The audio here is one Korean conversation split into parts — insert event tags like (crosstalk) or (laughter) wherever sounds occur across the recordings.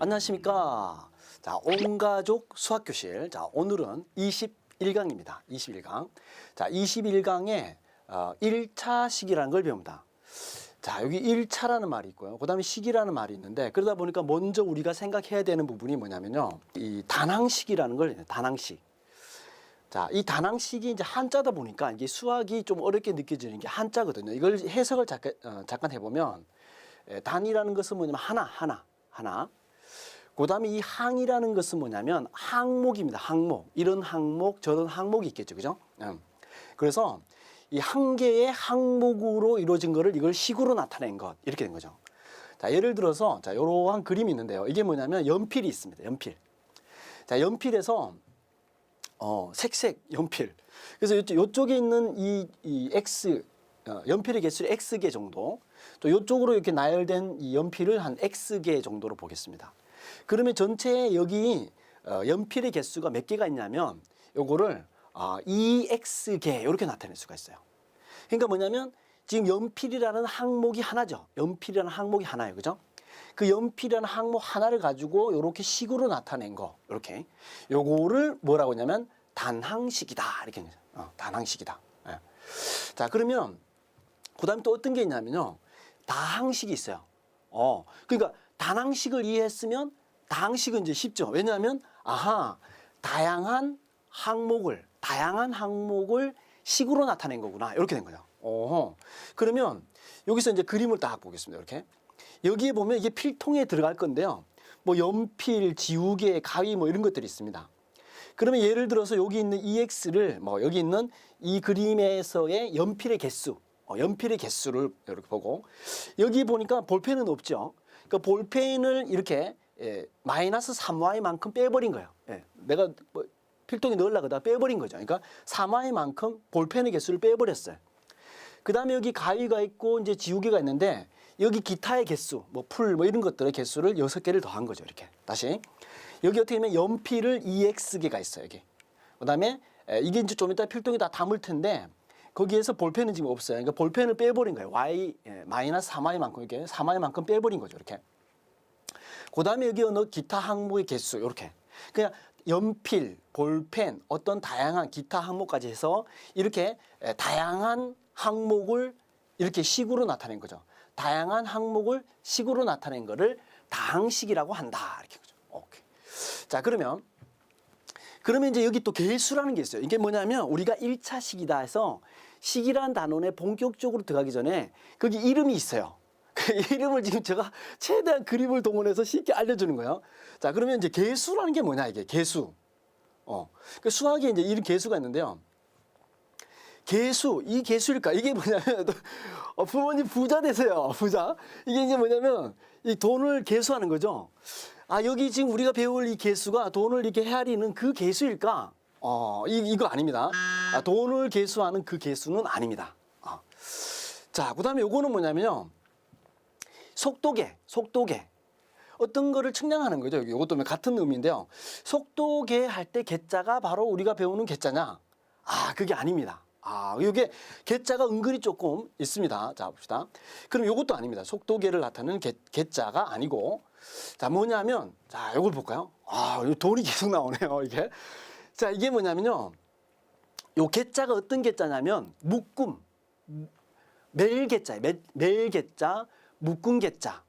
안녕하십니까. 자, 온가족 수학교실. 자, 오늘은 21강입니다. 21강. 자, 21강에 어, 1차 시기라는 걸 배웁니다. 자, 여기 1차라는 말이 있고요. 그 다음에 시기라는 말이 있는데, 그러다 보니까 먼저 우리가 생각해야 되는 부분이 뭐냐면요. 이 단항식이라는 걸. 단항식. 자, 이 단항식이 이제 한자다 보니까 이게 수학이 좀 어렵게 느껴지는 게 한자거든요. 이걸 해석을 잠깐, 어, 잠깐 해보면, 에, 단이라는 것은 뭐냐면 하나, 하나, 하나. 그 다음에 이 항이라는 것은 뭐냐면 항목입니다. 항목. 이런 항목, 저런 항목이 있겠죠. 그죠? 음. 그래서 이 한 개의 항목으로 이루어진 거를 이걸 식으로 나타낸 것. 이렇게 된 거죠. 자, 예를 들어서, 자, 요러한 그림이 있는데요. 이게 뭐냐면 연필이 있습니다. 연필. 자, 연필에서 어, 색색 연필. 그래서 요쪽, 요쪽에 있는 이, 이 X, 어, 연필의 개수를 X개 정도. 또 요쪽으로 이렇게 나열된 이 연필을 한 X개 정도로 보겠습니다. 그러면 전체 여기 어, 연필의 개수가 몇 개가 있냐면 요거를 아, 2X개 이렇게 나타낼 수가 있어요. 그러니까 뭐냐면 지금 연필이라는 항목이 하나죠. 연필이라는 항목이 하나예요. 그죠? 그 연필이라는 항목 하나를 가지고 이렇게 식으로 나타낸 거. 이렇게. 요거를 뭐라고 하냐면 단항식이다. 이렇게. 어, 단항식이다. 예. 자, 그러면 그다음에 또 어떤 게 있냐면요. 다항식이 있어요. 어. 그러니까 단항식을 이해했으면 다항식은 이제 쉽죠. 왜냐하면 아하 다양한 항목을 다양한 항목을 식으로 나타낸 거구나 이렇게 된 거죠. 어. 그러면 여기서 이제 그림을 딱 보겠습니다. 이렇게 여기에 보면 이게 필통에 들어갈 건데요. 뭐 연필, 지우개, 가위 뭐 이런 것들이 있습니다. 그러면 예를 들어서 여기 있는 EX를 뭐 여기 있는 이 그림에서의 연필의 개수, 어, 연필의 개수를 이렇게 보고 여기 보니까 볼펜은 없죠. 그러니까 볼펜을 이렇게 예, 마이너스 3y만큼 빼버린 거예요. 예, 내가 뭐 필통에 넣으려고 다 빼버린 거죠. 그러니까 3y만큼 볼펜의 개수를 빼버렸어요. 그 다음에 여기 가위가 있고 이제 지우개가 있는데 여기 기타의 개수, 뭐 풀 뭐 이런 것들의 개수를 여섯 개를 더한 거죠. 이렇게 다시 여기 어떻게 보면 연필을 2x개가 있어요. 여기. 그 다음에 이게 이제 좀 이따 필통에 다 담을 텐데 거기에서 볼펜은 지금 없어요. 그러니까 볼펜을 빼버린 거예요. y 예, 마이너스 3y만큼 이렇게 3y만큼 빼버린 거죠. 이렇게. 그 다음에 여기 어느 기타 항목의 개수 이렇게 그냥 연필, 볼펜 어떤 다양한 기타 항목까지 해서 이렇게 에, 다양한 항목을 이렇게 식으로 나타낸 거죠. 다양한 항목을 식으로 나타낸 거를 다항식이라고 한다 이렇게 거죠. 오케이. 자 그러면 그러면 이제 여기 또 개수라는 게 있어요. 이게 뭐냐면 우리가 1차 식이다 해서 식이라는 단원에 본격적으로 들어가기 전에 거기 이름이 있어요. 그 (laughs) 이름을 지금 제가 최대한 그림을 동원해서 쉽게 알려주는 거예요. 자, 그러면 이제 개수라는 게 뭐냐, 이게 개수. 어. 그 수학에 이제 이런 개수가 있는데요. 개수, 이 개수일까? 이게 뭐냐면, (laughs) 어, 부모님 부자 되세요. 부자. 이게 이제 뭐냐면, 이 돈을 개수하는 거죠. 아, 여기 지금 우리가 배울 이 개수가 돈을 이렇게 헤아리는 그 개수일까? 어, 이, 이거 아닙니다. 아, 돈을 개수하는 그 개수는 아닙니다. 어. 자, 그 다음에 요거는 뭐냐면요. 속도계, 속도계. 어떤 거를 측량하는 거죠. 이것도 같은 의미인데요. 속도계 할 때 개자가 바로 우리가 배우는 개자냐? 아, 그게 아닙니다. 아, 이게 개자가 은근히 조금 있습니다. 자, 봅시다. 그럼 이것도 아닙니다. 속도계를 나타내는 개, 개자가 아니고. 자, 뭐냐면, 자, 이걸 볼까요? 아, 이 돈이 계속 나오네요, 이게. 자, 이게 뭐냐면요. 요 개자가 어떤 개자냐면, 묶음. 매일 개자예요. 매, 개자, 묶은 개자.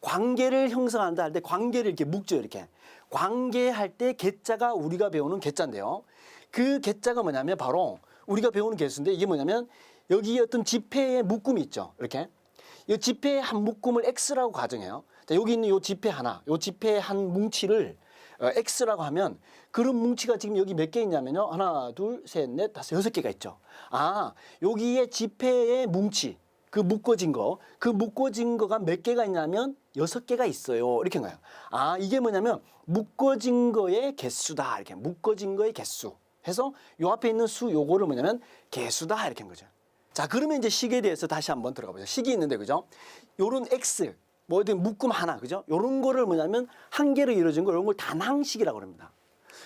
관계를 형성한다 할 때 관계를 이렇게 묶죠, 이렇게. 관계할 때 개자가 우리가 배우는 개자인데요. 그 개자가 뭐냐면 바로 우리가 배우는 개수인데 이게 뭐냐면 여기 어떤 지폐의 묶음이 있죠. 이렇게. 이 지폐의 한 묶음을 X라고 가정해요. 자, 여기 있는 이 지폐 하나, 이 지폐의 한 뭉치를 어, X라고 하면 그런 뭉치가 지금 여기 몇 개 있냐면요. 하나, 둘, 셋, 넷, 다섯, 여섯 개가 있죠. 아, 여기에 지폐의 뭉치, 그 묶어진 거, 그 묶어진 거가 몇 개가 있냐면 여섯 개가 있어요. 이렇게 한 거예요. 아, 이게 뭐냐면 묶어진 거의 개수다. 이렇게 묶어진 거의 개수. 해서 요 앞에 있는 수 요거를 뭐냐면 개수다. 이렇게 한 거죠. 자, 그러면 이제 식에 대해서 다시 한번 들어가 보죠. 식이 있는데, 그죠? 요런 X, 뭐 어디 묶음 하나, 그죠? 요런 거를 뭐냐면 한 개로 이루어진 거, 요런 걸 단항식이라고 합니다.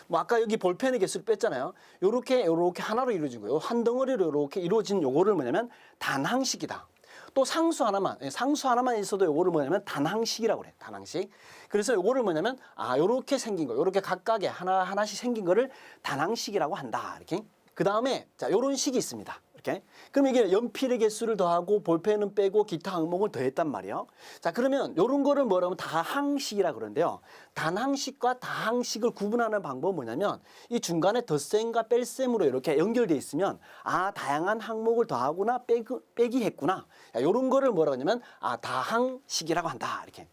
뭐 아까 여기 볼펜의 개수를 뺐잖아요. 요렇게 요렇게 하나로 이루어진 거예요. 한 덩어리로 요렇게 이루어진 요거를 뭐냐면 단항식이다. 또 상수 하나만 예, 상수 하나만 있어도 요거를 뭐냐면 단항식이라고 그래. 단항식. 그래서 요거를 뭐냐면 아 요렇게 생긴 거, 요렇게 각각의 하나 하나씩 생긴 거를 단항식이라고 한다. 이렇게. 그 다음에 자 요런 식이 있습니다. 이렇게. 그럼 이게 연필의 개수를 더하고 볼펜은 빼고 기타 항목을 더했단 말이에요. 자 그러면 요런 거를 뭐라면 다항식이라 그러는데요. 단항식과 다항식을 구분하는 방법은 뭐냐면 이 중간에 덧셈과 뺄셈으로 이렇게 연결돼 있으면 아 다양한 항목을 더하거나 빼기, 빼기 했구나. 야, 요런 거를 뭐라고 하냐면 아 다항식이라고 한다. 이렇게.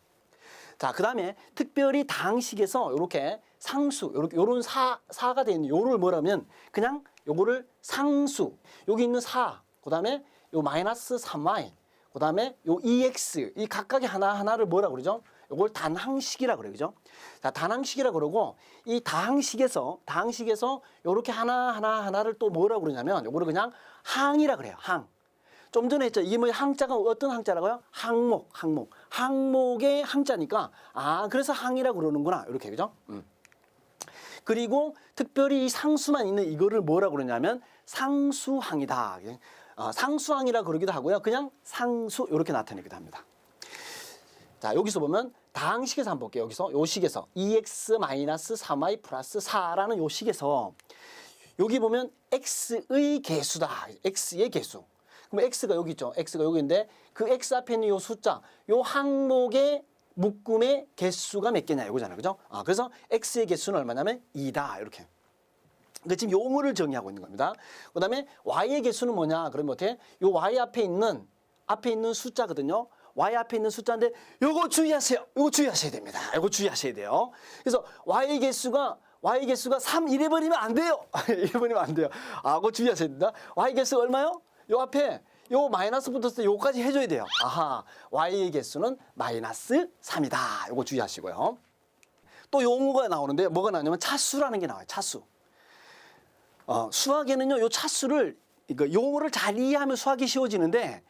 자, 그 다음에 특별히 다항식에서 요렇게 상수, 요렇게 요런 사 사가 되어 있는 요를 뭐라면 그냥 요거를 상수. 여기 있는 사. 그다음에 요 마이너스 3y. 그 다음에 요 ex 이 각각의 하나 하나를 뭐라 그러죠? 요걸 단항식이라 그래요. 그죠? 자, 단항식이라 그러고 이 다항식에서 다항식에서 요렇게 하나 하나 하나를 또 뭐라 그러냐면 요거를 그냥 항이라 그래요. 항. 좀 전에 했죠. 이게 뭐 항자가 어떤 항자라고요? 항목, 항목. 항목의 항자니까 아 그래서 항이라 그러는구나 이렇게 그죠? 음. 그리고 특별히 이 상수만 있는 이거를 뭐라 그러냐면 상수항이다. 어, 상수항이라 그러기도 하고요. 그냥 상수 이렇게 나타내기도 합니다. 자 여기서 보면 다항식에서 한번 볼게요. 여기서 요 식에서 2x-3y 플러스 4라는 요 식에서 여기 보면 x의 개수다. x의 개수. 그럼 x가 여기 있죠. x가 여기인데 그 x 앞에 있는 요 숫자, 요 항목의 묶음의 개수가 몇 개냐 이거잖아요. 그죠? 아, 그래서 x의 개수는 얼마냐면 2다. 이렇게. 근데 지금 용어를 정의하고 있는 겁니다. 그다음에 y의 개수는 뭐냐? 그러면 어떻게? 요 y 앞에 있는 앞에 있는 숫자거든요. y 앞에 있는 숫자인데 요거 주의하세요. 요거 주의하셔야 됩니다. 요거 주의하셔야 돼요. 그래서 y 개수가 y 개수가 3 이래 버리면 안 돼요. (laughs) 이래 버리면 안 돼요. 아, 그거 주의하셔야 된다. y 개수 얼마요? 요 앞에 요 마이너스 붙었을 때 요까지 해줘야 돼요. 아하, y의 개수는 마이너스 3이다. 요거 주의하시고요. 또 용어가 나오는데 뭐가 나오냐면 차수라는 게 나와요. 차수. 어, 수학에는요, 요 차수를, 이거 용어를 잘 이해하면 수학이 쉬워지는데,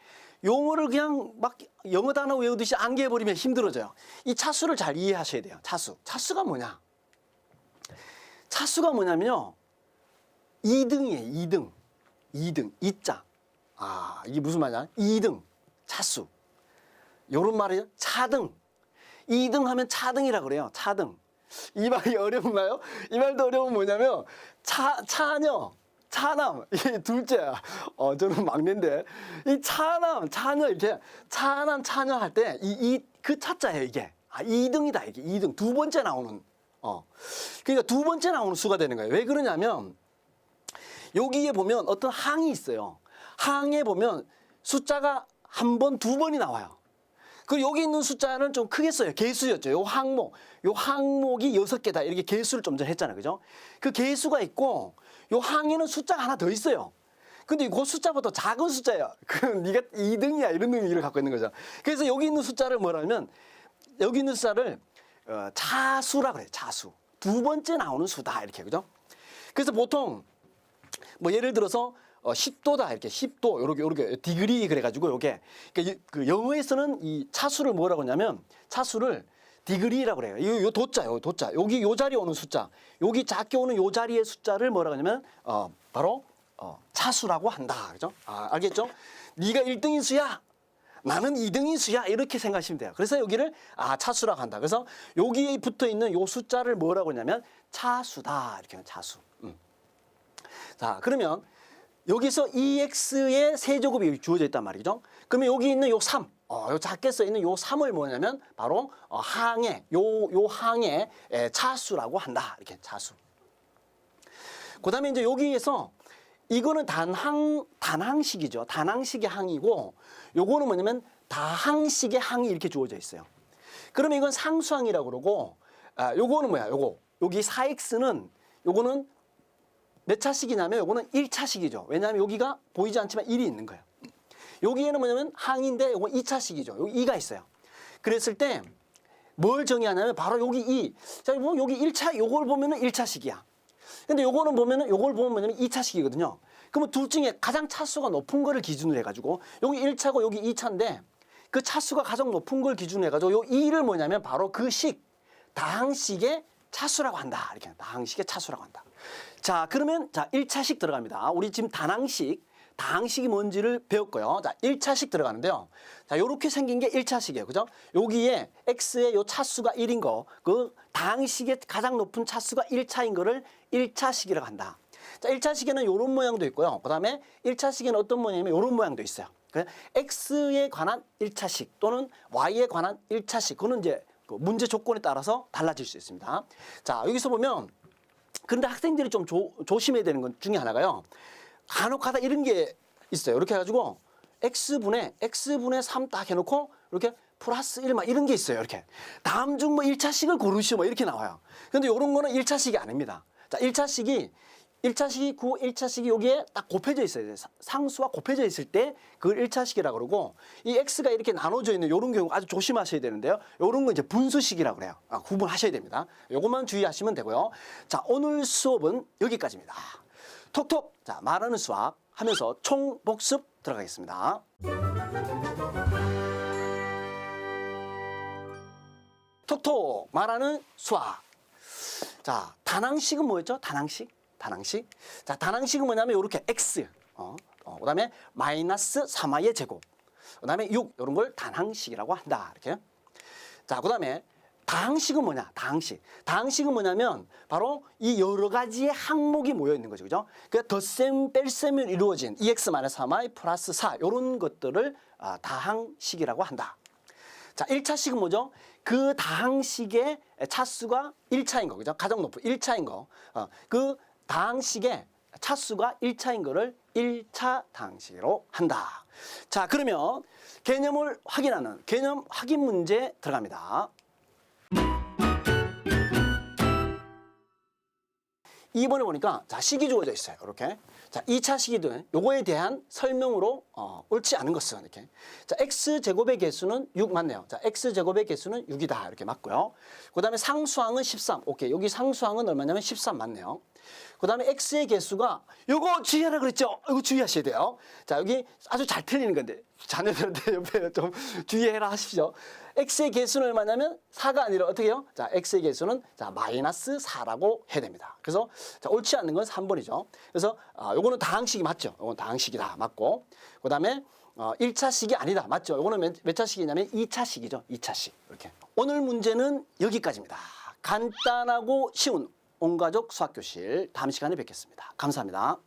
용어를 그냥 막 영어 단어 외우듯이 암기해버리면 힘들어져요. 이 차수를 잘 이해하셔야 돼요. 차수. 차수가 뭐냐? 차수가 뭐냐면요, 2등이에요, 2등. 2등, 2자. 아, 이게 무슨 말이야? 2등, 차수. 요런 말이에요. 차등. 2등 하면 차등이라 그래요. 차등. 이 말이 어려운가요? 이 말도 어려운 뭐냐면 차 차녀 차남 (laughs) 이게 둘째야. 어 저는 막내인데 이 차남 차녀 이렇게 차남 차녀 할 때 이 이 그 차자예요 이게. 아 2등이다 이게 2등 두 번째 나오는 어 그러니까 두 번째 나오는 수가 되는 거예요. 왜 그러냐면 여기에 보면 어떤 항이 있어요. 항에 보면 숫자가 한 번, 두 번이 나와요. 그 여기 있는 숫자는 좀 크게 써요. 개수였죠. 요 항목, 요 항목이 여섯 개다 이렇게 개수를 좀 전에 했잖아요, 그죠? 그 개수가 있고 요 항에는 숫자가 하나 더 있어요. 근데 그 숫자보다 작은 숫자야. (laughs) 그 네가 2등이야 이런 의미를 갖고 있는 거죠. 그래서 여기 있는 숫자를 뭐라면 여기 있는 숫자를 어, 차수라 그래요. 차수. 두 번째 나오는 수다 이렇게 그죠? 그래서 보통 뭐 예를 들어서 어 10도다 이렇게 10도 요렇게 요렇게 디그리 그래가지고 요게 그러니까 이- 그 영어에서는 이 차수를 뭐라고 하냐면 차수를 디그리라고 그래요. 요, 요 도자, 요 도자. 여기 요 자리에 오는 숫자. 여기 작게 오는 요 자리의 숫자를 뭐라고 하냐면 어 바로 어 차수라고 한다. 그죠? 아, 알겠죠? 네가 1등 인 수야. 나는 2등 인 수야. 이렇게 생각하시면 돼요. 그래서 여기를 아, 차수라고 한다. 그래서 여기에 붙어 있는 요 숫자를 뭐라고 하냐면 차수다. 이렇게 차수. 음. 자, 그러면 여기서 EX의 세제곱이 주어져 있단 말이죠. 그러면 여기 있는 요 3, 어, 요 작게 써 있는 요 3을 뭐냐면 바로 어, 항의 요, 요 항의 에, 차수라고 한다. 이렇게 차수. 그 다음에 이제 여기에서 이거는 단항 단항식이죠. 단항식의 항이고 요거는 뭐냐면 다항식의 항이 이렇게 주어져 있어요. 그러면 이건 상수항이라고 그러고 아, 요거는 뭐야? 요거. 여기 4x는 요거는 몇 차식이냐면 요거는 1차식이죠. 왜냐하면 여기가 보이지 않지만 1이 있는 거예요. 여기에는 뭐냐면 항인데 요거 2차식이죠. 여기 2가 있어요. 그랬을 때 뭘 정의하냐면 바로 여기 2. 자, 뭐 여기 1차 요걸 보면은 1차식이야. 근데 요거는 보면은 요걸 보면 뭐냐면 2차식이거든요. 그러면 둘 중에 가장 차수가 높은 거를 기준으로 해 가지고 여기 1차고 여기 2차인데 그 차수가 가장 높은 걸 기준으로 해 가지고 요 2를 뭐냐면 바로 그 식 다항식의 차수라고 한다. 이렇게 다항식의 차수라고 한다. 자, 그러면 자, 1차식 들어갑니다. 우리 지금 단항식 다항식이 뭔지를 배웠고요. 자, 1차식 들어가는데요. 자, 요렇게 생긴 게 1차식이에요. 그죠? 여기에 x의 요 차수가 1인 거, 그 다항식의 가장 높은 차수가 1차인 거를 1차식이라고 한다. 자, 1차식에는 요런 모양도 있고요. 그다음에 1차식에는 어떤 모양이냐면 요런 모양도 있어요. 그 x에 관한 1차식 또는 y에 관한 1차식. 그거는 이제 그 문제 조건에 따라서 달라질 수 있습니다. 자, 여기서 보면 그런데 학생들이 좀 조, 조심해야 되는 것 중에 하나가요. 간혹하다 이런 게 있어요. 이렇게 해가지고 x분의 x분의 3 딱 해놓고 이렇게 플러스 1 막 이런 게 있어요. 이렇게 다음 중뭐 1차식을 고르시오 뭐 이렇게 나와요. 근데 이런 거는 1차식이 아닙니다. 자, 1차식이 1차 식이 9, 1차 식이 여기에 딱 곱해져 있어야 돼요. 사- 상수와 곱해져 있을 때 그걸 1차 식이라고 그러고 이 x가 이렇게 나눠져 있는 이런 경우 아주 조심하셔야 되는데요. 이런 건 이제 분수식이라고 그래요. 아, 구분하셔야 됩니다. 요것만 주의하시면 되고요. 자, 오늘 수업은 여기까지입니다. 톡톡 자 말하는 수학 하면서 총 복습 들어가겠습니다. 톡톡 말하는 수학. 자 단항식은 뭐였죠? 단항식, 단항식. 자 단항식은 뭐냐면 이렇게 x, 어, 어, 그다음에 마이너스 3y의 제곱, 그다음에 6 이런 걸 단항식이라고 한다. 이렇게. 자, 그다음에 다항식은 뭐냐? 다항식. 다항식은 뭐냐면 바로 이 여러 가지의 항목이 모여 있는 거죠. 그죠? 그 덧셈 뺄셈을 이루어진 EX 3y 플러스 4 이런 것들을 아, 다항식이라고 한다. 자, 1차식은 뭐죠? 그 다항식의 차수가 1차인 거. 그죠? 가장 높은 1차인 거. 어, 그 다항식의 차수가 1차인 거를 1차 다항식으로 한다. 자, 그러면 개념을 확인하는 개념 확인 문제 들어갑니다. 2번에 보니까 자 식이 주어져 있어요. 이렇게. 자 2차 식이든 요거에 대한 설명으로 어, 옳지 않은 것은 이렇게. 자 x 제곱의 개수는 6 맞네요. 자 x 제곱의 개수는 6이다 이렇게 맞고요. 그다음에 상수항은 13. 오케이 여기 상수항은 얼마냐면 13 맞네요. 그 다음에 x의 개수가 요거 주의하라 그랬죠. 이거 주의하셔야 돼요. 자 여기 아주 잘 틀리는 건데 자녀들한테 (laughs) 옆에 좀 주의해라 하십시오. x의 개수는 얼마냐면 4가 아니라 어떻게 해요? 자, x의 개수는 자, 마이너스 4라고 해야 됩니다. 그래서 자, 옳지 않는 건 3번이죠. 그래서 아, 요거는 다항식이 맞죠. 요건 다항식이다. 맞고. 그 다음에 어, 1차식이 아니다. 맞죠? 요거는 몇, 몇 차식이냐면 2차식이죠. 2차식. 이렇게. 오늘 문제는 여기까지입니다. 간단하고 쉬운 온가족 수학교실 다음 시간에 뵙겠습니다. 감사합니다.